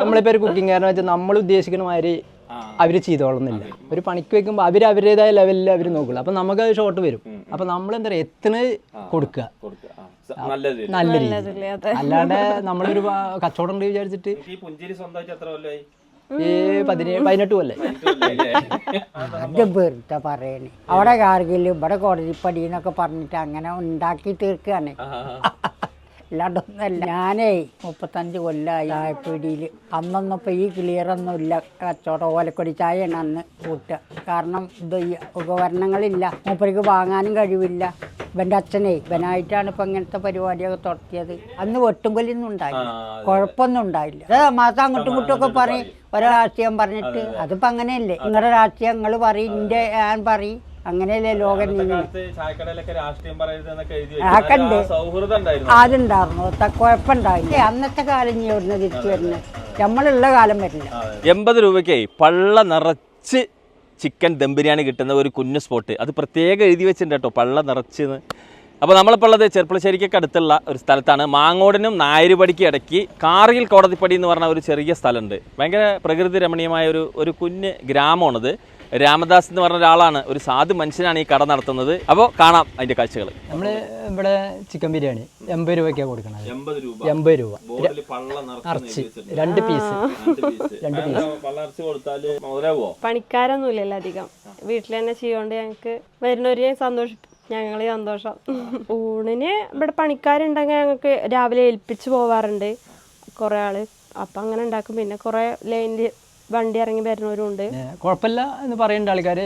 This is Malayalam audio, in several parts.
നമ്മളിപ്പോൾ ഒരു കുക്കിംഗ് കാരണം വെച്ചാൽ നമ്മൾ ഉദ്ദേശിക്കുന്ന മാതിരി അവർ ചെയ്തോളുന്നില്ല ഒരു പണിക്ക് വെക്കുമ്പോൾ അവർ അവരുടേതായ ലെവലിൽ അവർ നോക്കുള്ളൂ. അപ്പം നമുക്ക് അത് ഷോർട്ട് വരും. അപ്പം നമ്മൾ എന്താ പറയുക എത്തുന്നത് കൊടുക്കുക കൊടുക്കുക നല്ല രീതിയിൽ രീതി. അല്ലാണ്ട് നമ്മളൊരു കച്ചവടം ഉണ്ട് വിചാരിച്ചിട്ട് ഈ പതിനേഴ് പതിനെട്ട് കൊല്ലേ അത് വെറുതെ പറയണേ. അവിടെ കാർഗിൽ ഇവിടെ കോടതിപ്പടി എന്നൊക്കെ പറഞ്ഞിട്ട് അങ്ങനെ ഉണ്ടാക്കി തീർക്കുകയാണ്. അല്ലാണ്ടൊന്നുമല്ല ഞാനേ മുപ്പത്തഞ്ച് കൊല്ലമായി ചായപ്പീടിയിൽ അന്നൊന്നും ഇപ്പോൾ ഈ ക്ലിയറൊന്നും ഇല്ല കച്ചവടം ഓലക്കൊടി ചായയാണ് അന്ന് കൂട്ടുക. കാരണം ഇത് ഈ ഉപകരണങ്ങളില്ല. മൂപ്പർക്ക് വാങ്ങാനും കഴിവില്ല. ഇവന്റെ അച്ഛനെ ഇവനായിട്ടാണ് ഇപ്പം ഇങ്ങനത്തെ പരിപാടിയൊക്കെ തുടത്തിയത് അന്ന് വെട്ടുമ്പലിയൊന്നും ഉണ്ടായില്ല. കുഴപ്പമൊന്നും ഉണ്ടായില്ല. അത് മാസം അങ്ങോട്ടും ഇങ്ങോട്ടും ഒക്കെ പറയും. രാഷ്ട്രീയം പറഞ്ഞിട്ട് അതിപ്പോൾ അങ്ങനെയല്ലേ? നിങ്ങളുടെ രാഷ്ട്രീയം നിങ്ങൾ പറയും എന്റെ ഞാൻ പറയും. അങ്ങനെയല്ലേ ലോകം ആക്കണ്ട് അതുണ്ടായിരുന്നു. കുഴപ്പമുണ്ടായില്ല. അന്നത്തെ കാലം ഇനി എവിടുന്ന് തിരിച്ചു വരുന്നത്? നമ്മളുള്ള കാലം വരില്ല. എൺപത് രൂപയ്ക്ക് പള്ള നിറച്ച് ചിക്കൻ ദം ബിരിയാണി കിട്ടുന്ന ഒരു കുഞ്ഞു സ്പോട്ട്. അത് പ്രത്യേകം എഴുതി വെച്ചിട്ടുണ്ട് കേട്ടോ പള്ള നിറച്ച് അപ്പോൾ നമ്മളിപ്പോൾ ഉള്ളത് ചെർപ്പളശ്ശേരിക്കൊക്കെ അടുത്തുള്ള ഒരു സ്ഥലത്താണ്. മാങ്ങോടിനും നായരുപടിക്കും ഇടയ്ക്ക് കാർഗിൽ കോടതിപ്പടി എന്ന് പറഞ്ഞ ഒരു ചെറിയ സ്ഥലമുണ്ട്. ഭയങ്കര പ്രകൃതി രമണീയമായ ഒരു ഒരു കുഞ്ഞ് ഗ്രാമമാണിത്. രാമദാസ് എന്ന് പറഞ്ഞ ഒരാളാണ് ഒരു സാധു മനുഷ്യനാണ് ഈ കട നടത്തുന്നത്. അപ്പോൾ കാണാം അതിന്റെ കാഴ്ചകൾ. നമ്മൾ ഇവിടെ ചിക്കൻ ബിരിയാണി എൺപത് രൂപയ്ക്കാണ് കൊടുക്കുന്നത് എൺപത് രൂപ. എൺപത് രൂപ. ബോർഡിൽ പള്ള നിറച്ച് രണ്ട് പീസ്. രണ്ട് പീസ്. പണിക്കാരൊന്നുമില്ലല്ലോ അധികം. വീട്ടിൽ തന്നെ ചെയ്യുകൊണ്ട് ഞങ്ങൾക്ക് വരുന്നവരെ സന്തോഷം ഞങ്ങൾ സന്തോഷം. ഊണിന് ഇവിടെ പണിക്കാരുണ്ടെങ്കിൽ ഞങ്ങൾക്ക് രാവിലെ ഏൽപ്പിച്ച് പോവാറുണ്ട്. കുറേ ആൾ. അപ്പം അങ്ങനെ ഉണ്ടാക്കും. പിന്നെ കുറേ ലൈനിൽ വണ്ടി ഇറങ്ങി വരുന്നവരുണ്ട് കുഴപ്പമില്ല എന്ന് പറയുന്നുണ്ട് ആൾക്കാർ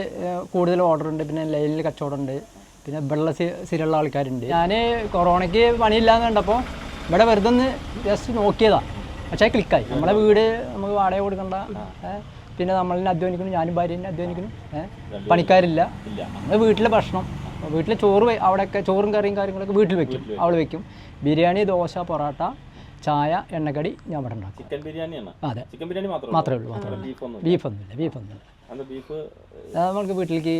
കൂടുതൽ ഓർഡർ ഉണ്ട്. പിന്നെ ലൈനിൽ കച്ചവടം ഉണ്ട്. പിന്നെ വെള്ള സ്ഥിരമുള്ള ആൾക്കാരുണ്ട്. ഞാൻ കൊറോണയ്ക്ക് പണിയില്ലാന്ന് കണ്ടപ്പോൾ ഇവിടെ വെറുതെ ഒന്ന് ജസ്റ്റ് നോക്കിയതാണ് പക്ഷേ ക്ലിക്കായി നമ്മളെ വീട് നമുക്ക് വാടക കൊടുക്കണ്ട. പിന്നെ നമ്മളെ അധ്വാനിക്കുന്നു. ഞാനും ഭാര്യനെ അധ്വാനിക്കുന്നു. പണിക്കാരില്ല. നമ്മൾ വീട്ടിലെ ഭക്ഷണം. വീട്ടിലെ ചോറ് അവിടെയൊക്കെ ചോറും കറിയും കാര്യങ്ങളൊക്കെ വീട്ടിൽ വെക്കും. അവൾ വെക്കും. ബിരിയാണി ദോശ പൊറോട്ട ചായ എണ്ണക്കടി ഞാൻ ഇവിടെ ഉണ്ടാക്കും. ചിക്കൻ ബിരിയാണിയാണ് അതെ. ചിക്കൻ ബിരിയാണി മാത്രമേ ഉള്ളൂ? മാത്രമേ ഉള്ളൂ ബീഫൊന്നുമില്ല. ബീഫൊന്നുമില്ല ബീഫ് നമ്മൾക്ക് വീട്ടിലേക്ക്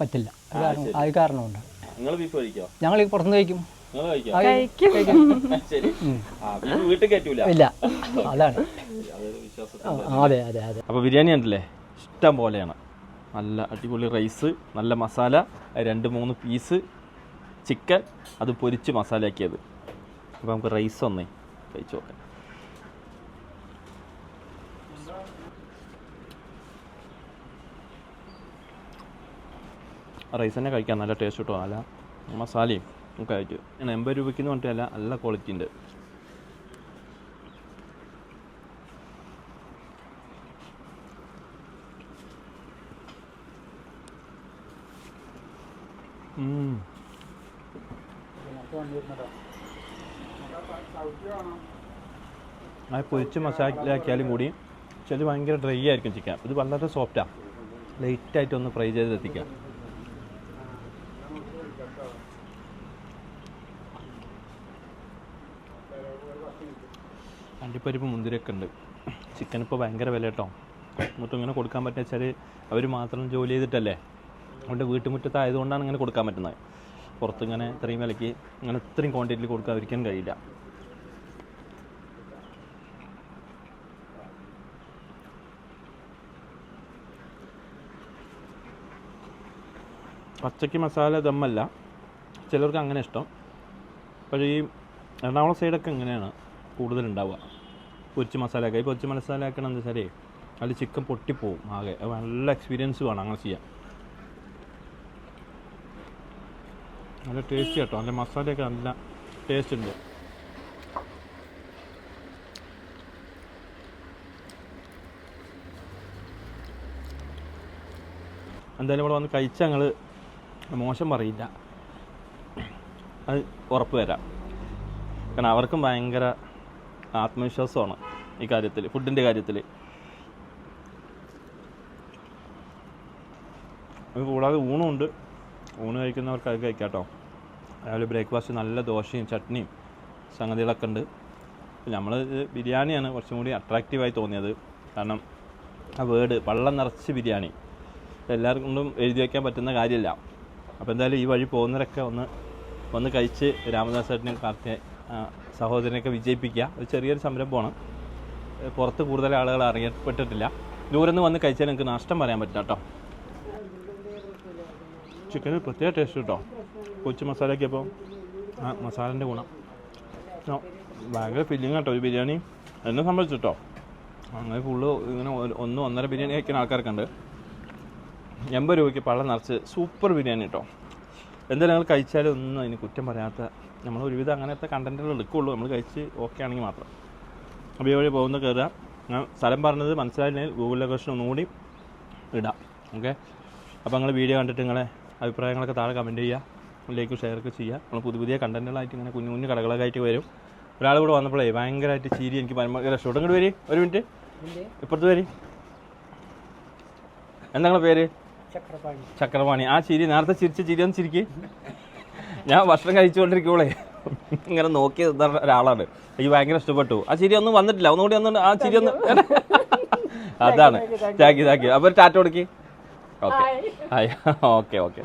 പറ്റില്ല. അത് കാരണം ഉണ്ട് കാരണമുണ്ട്. നിങ്ങൾ ബീഫ് കഴിക്കോ? ഞങ്ങൾ പുറത്തുനിന്ന് കഴിക്കും. ഇല്ല. അതാണ്. അതെ അതെ അതെ. അപ്പോൾ ബിരിയാണി ഉണ്ടല്ലേ ഇഷ്ടം പോലെയാണ്. നല്ല അടിപൊളി റൈസ് നല്ല മസാല രണ്ട് മൂന്ന് പീസ് ചിക്കൻ അത് പൊരിച്ച് മസാലയാക്കിയത്. അപ്പോൾ നമുക്ക് റൈസ് ഒന്നേ കഴിച്ചു നോക്കാം റൈസ് തന്നെ കഴിക്കാം നല്ല ടേസ്റ്റ് കിട്ടും അല്ല മസാലയും ഒക്കെ ആയിട്ട്. ഞാൻ എൺപത് രൂപയ്ക്ക് എന്ന് പറഞ്ഞിട്ടല്ല നല്ല ക്വാളിറ്റി ഉണ്ട്. ഉം. ആ പൊരിച്ച് മസാലയാക്കിയാലും കൂടി ചില ഭയങ്കര ഡ്രൈ ആയിരിക്കും ചിക്കൻ. ഇത് വളരെ സോഫ്റ്റാണ് ലൈറ്റായിട്ട് ഒന്ന് ഫ്രൈ ചെയ്ത് എത്തിക്കാം. അണ്ടിപ്പരിപ്പ് മുന്തിരിയൊക്കെ ഉണ്ട്. ചിക്കൻ ഇപ്പോൾ ഭയങ്കര വില കേട്ടോ. മൊത്തം ഇങ്ങനെ കൊടുക്കാൻ പറ്റുക വെച്ചാൽ അവർ മാത്രം ജോലി ചെയ്തിട്ടല്ലേ? അവരുടെ വീട്ടുമുറ്റത്തായതുകൊണ്ടാണ് ഇങ്ങനെ കൊടുക്കാൻ പറ്റുന്നത്. പുറത്ത് ഇങ്ങനെ ഇത്രയും വിലയ്ക്ക് അങ്ങനെ ഇത്രയും ക്വാണ്ടിറ്റിയിൽ കൊടുക്കാതിരിക്കാൻ കഴിയില്ല. പച്ചയ്ക്ക് മസാല ദമ്മല്ല. ചിലർക്ക് അങ്ങനെ ഇഷ്ടം. പക്ഷേ ഈ എറണാകുളം സൈഡൊക്കെ ഇങ്ങനെയാണ് കൂടുതലുണ്ടാവുക പൊരിച്ച് മസാല ആക്കുക ഈ പൊരിച്ച് മസാല ആക്കണം എന്താ വെച്ചാൽ അതിൽ ചിക്കൻ പൊട്ടിപ്പോവും ആകെ. നല്ല എക്സ്പീരിയൻസ് വേണം അങ്ങനെ ചെയ്യാൻ. നല്ല ടേസ്റ്റ് കേട്ടോ അതിന്റെ മസാലയൊക്കെ നല്ല ടേസ്റ്റ് ഉണ്ട്. എന്തായാലും ഇവിടെ വന്ന് കഴിച്ച ഞങ്ങൾ മോശം പറയില്ല. അത് ഉറപ്പ് തരാം. കാരണം അവർക്കും ഭയങ്കര ആത്മവിശ്വാസമാണ് ഈ കാര്യത്തിൽ ഫുഡിന്റെ കാര്യത്തിൽ കൂടാതെ ഊണുണ്ട് ഊണ് കഴിക്കുന്നവർക്ക് അത് കഴിക്കാം കേട്ടോ രാവിലെ ബ്രേക്ക്ഫാസ്റ്റ് നല്ല ദോശയും ചട്നിയും സംഗതികളൊക്കെ ഉണ്ട്. നമ്മൾ ബിരിയാണിയാണ് കുറച്ചും കൂടി അട്രാക്റ്റീവായി തോന്നിയത്. കാരണം ആ വേർഡ് വള്ളം നിറച്ച് ബിരിയാണി. എല്ലാവർക്കും എഴുതി വയ്ക്കാൻ പറ്റുന്ന കാര്യമില്ല. അപ്പോൾ എന്തായാലും ഈ വഴി പോകുന്നവരൊക്കെ ഒന്ന് ഒന്ന് കഴിച്ച് രാമദാസ് ചേട്ടനെയും കാർത്തിക സഹോദരനെയൊക്കെ വിജയിപ്പിക്കുക. ഒരു ചെറിയൊരു സംരംഭമാണ്. പുറത്ത് കൂടുതൽ ആളുകൾ അറിയപ്പെട്ടിട്ടില്ല. ദൂരെ നിന്ന് വന്ന് കഴിച്ചാൽ നിങ്ങൾക്ക് നഷ്ടം പറയാൻ പറ്റില്ല കേട്ടോ. ചിക്കന് പ്രത്യേക ടേസ്റ്റ് കേട്ടോ കൊച്ചു മസാലയൊക്കെ അപ്പോൾ ആ മസാലന്റെ ഗുണം. ഭയങ്കര ഫില്ലിങ് കേട്ടോ ഒരു ബിരിയാണി. എന്നെ സംബന്ധിച്ചിട്ടോ അങ്ങനെ ഫുള്ള് ഇങ്ങനെ ഒന്ന് ഒന്നര ബിരിയാണി കഴിക്കുന്ന ആൾക്കാർക്കുണ്ട് എൺപത് രൂപയ്ക്ക് പള്ള നിറച്ച് സൂപ്പർ ബിരിയാണി കേട്ടോ എന്തായാലും നിങ്ങൾ കഴിച്ചാലും ഒന്നും അതിന് കുറ്റം പറയാത്ത നമ്മൾ ഒരുവിധം അങ്ങനത്തെ കണ്ടന്റുകൾ എടുക്കുള്ളൂ. നമ്മൾ കഴിച്ച് ഓക്കെ ആണെങ്കിൽ മാത്രം. അപ്പോൾ ഈ വഴി പോകുന്ന കയറുക ഞാൻ സ്ഥലം പറഞ്ഞത് മനസ്സിലായില്ലെങ്കിൽ ഗൂഗിൾ ലൊക്കേഷൻ ഒന്നുകൂടി ഇടാം. ഓക്കെ അപ്പോൾ നിങ്ങൾ വീഡിയോ കണ്ടിട്ട് നിങ്ങളെ അഭിപ്രായങ്ങളൊക്കെ താഴെ കമന്റ് ചെയ്യുക. ലൈക്കും ഷെയർ ഒക്കെ ചെയ്യുക. നമ്മൾ പുതിയ പുതിയ കണ്ടന്റുകളായിട്ട് ഇങ്ങനെ കുഞ്ഞു കുഞ്ഞു കടകളൊക്കെ ആയിട്ട് വരും. ഒരാൾ കൂടെ വന്നപ്പോഴേ ഭയങ്കരമായിട്ട് ചീരി എനിക്ക് ഭയങ്കര ഇഷ്ടം. ഇങ്ങോട്ട് വരി. ഒരു മിനിറ്റ് ഇപ്പുറത്ത് വരി. എന്താണ് പേര്? ചക്രപാണി. ആ ചിരി നേരത്തെ ചിരിച്ച ചിരി ഒന്ന് ചിരിക്ക്. ഞാൻ ഭക്ഷണം കഴിച്ചുകൊണ്ടിരിക്കുമ്പോളേ ഇങ്ങനെ നോക്കി ഒരാളാണ്. എനിക്ക് ഭയങ്കര ഇഷ്ടപ്പെട്ടു. ആ ചിരി ഒന്നും വന്നിട്ടില്ല. ഒന്നുകൂടി ഒന്ന് ആ ചിരി ഒന്ന് അതാണ്. Thank you thank you. അപ്പോൾ Tata കൊടുക്കി. Okay hi okay okay